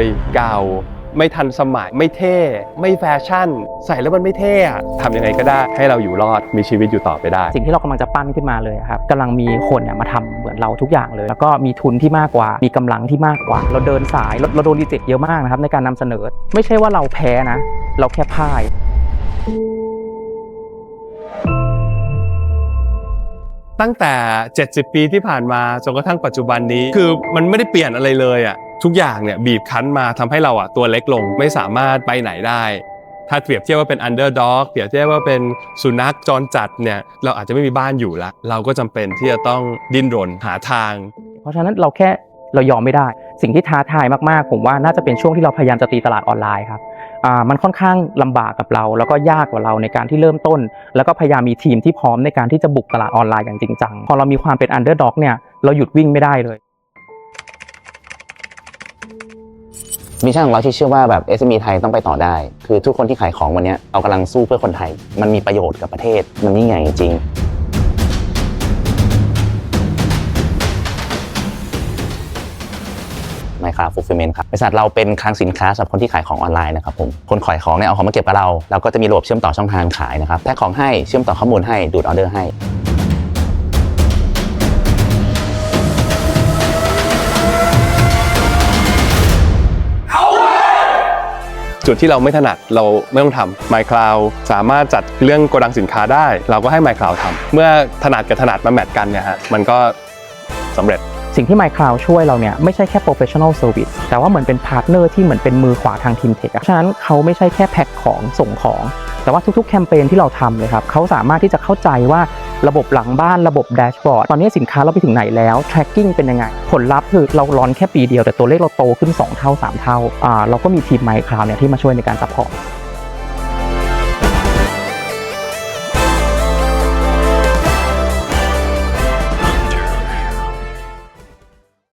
ย เก่า ไม่ทันสมัย ไม่เท่ ไม่แฟชั่น ใส่แล้วมันไม่เท่อะทำยังไงก็ได้ให้เราอยู่รอดมีชีวิตอยู่ต่อไปได้ สิ่งที่เรากำลังจะปั้นขึ้นมาเลยครับกำลังมีคนเนี่ยมาทำเหมือนเราทุกอย่างเลย แล้วก็มีทุนที่มากกว่า มีกำลังที่มากกว่า เราเดินสายเราเราโดนรีเจ็คเยอะมากนะครับในการนำเสนอ ไม่ใช่ว่าเราแพ้นะ เราแค่พ่าย ตั้งแต่ 70 ปีที่ผ่านมาจนกระทั่งปัจจุบันนี้ คือมันไม่ได้เปลี่ยนอะไรเลยอะ ทุกอย่างเนี่ยบีบคั้นมาทำให้เราอะตัวเล็กลงไม่สามารถไปไหนได้ ถ้าเปรียบเทียบว่าเป็นอันเดอร์ด็อกเปรียบเทียบว่าเป็นสุนัขจรจัดเนี่ยเราอาจจะไม่มีบ้านอยู่ละเราก็จำเป็นที่จะต้องดิ้นรนหาทาง เพราะฉะนั้นเราแค่เรายอมไม่ได้ สิ่งที่ท้าทายมากๆ ผมว่าน่าจะเป็นช่วงที่เราพยายามจะตีตลาดออนไลน์ครับอ่ามันค่อนข้างลำบากกับเรา แล้วก็ยากกว่าเราในการที่เริ่มต้น แล้วก็พยายามมีทีมที่พร้อมในการที่จะบุกตลาดออนไลน์อย่างจริงจังพอเรามีความเป็นอันเดอร์ด็อกเนี่ยเราหยุดวิ่งไม่ได้เลย มิชชั่นของเราที่เชื่อว่าแบบ SME ไทยต้องไปต่อได้ คือทุกคนที่ขายของวันนี้เรากำลังสู้เพื่อคนไทย มันมีประโยชน์กับประเทศ มันยิ่งใหญ่จริงไมค r าฟูฟิเมนครับบริษัทเราเป็นคลังสินค้าสำหรับคนที่ขายของออนไลน์นะครับผมคนขายของเนี่ยเอาของมาเก็บกับเราเราก็จะมีระบบเชื่อมต่อช่องทางขายนะครับแพ็คของให้เชื่อมต่อข้อมูลให้ดูดออเดอร์ให้ จุดที่เราไม่ถนัดเราไม่ต้องทำ MyCloud สามารถจัดเรื่องโกดังสินค้าได้ เราก็ให้ MyCloud ทำเมื่อถนัดกับถนัดมาแมทกันเนี่ยฮะมันก็สำเร็จสิ่งที่ MyCloud ช่วยเราเนี่ยไม่ใช่แค่ professional service แต่ว่าเหมือนเป็นพาร์ทเนอร์ที่เหมือนเป็นมือขวาทางทีมเทคฉะนั้นเขาไม่ใช่แค่แพ็คของส่งของ แต่ว่าทุกๆ แคมเปญที่เราทำเลยครับเขาสามารถที่จะเข้าใจว่า ระบบหลังบ้านระบบแดชบอร์ดตอนนี้สินค้าเราไปถึงไหนแล้ว tracking เป็นยังไง ผลลัพธ์คือเราร้อนแค่ปีเดียวแต่ตัวเลขเราโตขึ้น 2 เท่า 3 เท่าอ่าเราก็มีทีมไมค์คลาวเนี่ยที่มาช่วยในการซัพพอร์ต